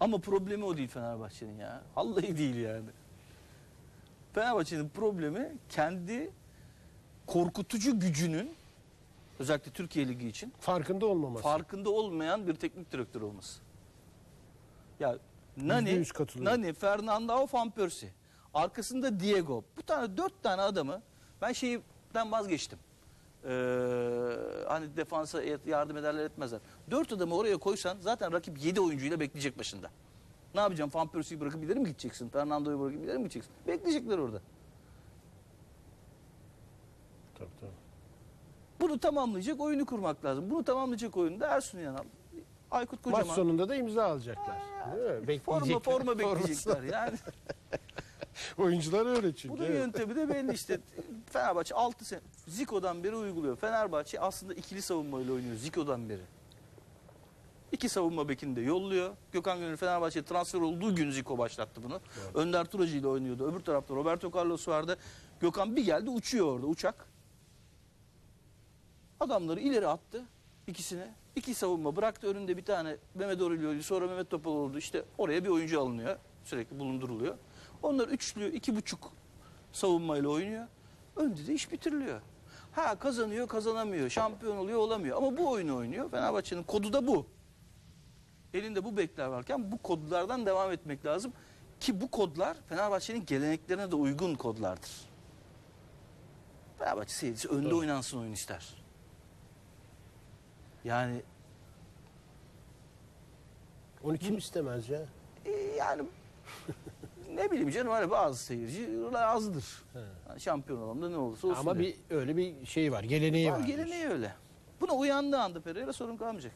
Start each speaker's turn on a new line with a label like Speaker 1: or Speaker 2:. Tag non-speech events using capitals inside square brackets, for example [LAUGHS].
Speaker 1: Ama problemi o değil Fenerbahçe'nin ya. Vallahi değil yani. Fenerbahçe'nin problemi kendi korkutucu gücünün özellikle Türkiye Ligi için
Speaker 2: Farkında olmaması.
Speaker 1: farkında olmayan bir teknik direktör olması. Ya Nani. Nani, Fernando, Van Persie. Arkasında Diego. Bu tane dört tane adamı ben şeyden vazgeçtim. Ee, hani defansa yardım ederler etmezler. Dört adamı oraya koysan zaten rakip yedi oyuncuyla bekleyecek başında. Ne yapacağım? Van Persie'yi bırakıp ileri mi gideceksin? Fernando'yu bırakıp ileri mi gideceksin? Bekleyecekler orada.
Speaker 2: Tabii, tabii.
Speaker 1: Bunu tamamlayacak oyunu kurmak lazım. Bunu tamamlayacak oyunu da Ersun Yanal. Aykut Kocaman.
Speaker 2: Maç sonunda da imza alacaklar. Değil mi?
Speaker 1: Forma forma bekleyecekler yani. [LAUGHS] [LAUGHS]
Speaker 2: Oyuncular öyle çünkü.
Speaker 1: Bunun
Speaker 2: evet.
Speaker 1: yöntemi de belli işte. Fenerbahçe 6 sene Zico'dan beri uyguluyor. Fenerbahçe aslında ikili savunmayla oynuyor Zico'dan beri. İki savunma bekini de yolluyor. Gökhan Gönül Fenerbahçe transfer olduğu gün Zico başlattı bunu. Önder Turacı ile oynuyordu. Öbür tarafta Roberto Carlos vardı. Gökhan bir geldi uçuyor orada uçak. Adamları ileri attı ikisini. İki savunma bıraktı önünde bir tane Mehmet Orilioğlu sonra Mehmet Topaloğlu işte oraya bir oyuncu alınıyor. Sürekli bulunduruluyor. Onlar üçlü iki buçuk savunmayla oynuyor. Önde de iş bitiriliyor. Ha kazanıyor kazanamıyor. Şampiyon oluyor olamıyor. Ama bu oyunu oynuyor. Fenerbahçe'nin kodu da bu. Elinde bu bekler varken bu kodlardan devam etmek lazım. Ki bu kodlar Fenerbahçe'nin geleneklerine de uygun kodlardır. Fenerbahçe seyircisi önde
Speaker 2: Doğru.
Speaker 1: oynansın oyun ister. Yani
Speaker 2: Onu kim istemez ya?
Speaker 1: e, yani [LAUGHS] ne bileyim canım hani bazı seyirci azdır. Yani şampiyon olalım ne olursa olsun.
Speaker 2: Ama bir öyle bir şey var. Geleneği
Speaker 1: Var,
Speaker 2: var.
Speaker 1: geleneği öyle. Buna uyandığı anda Pereira sorun kalmayacak.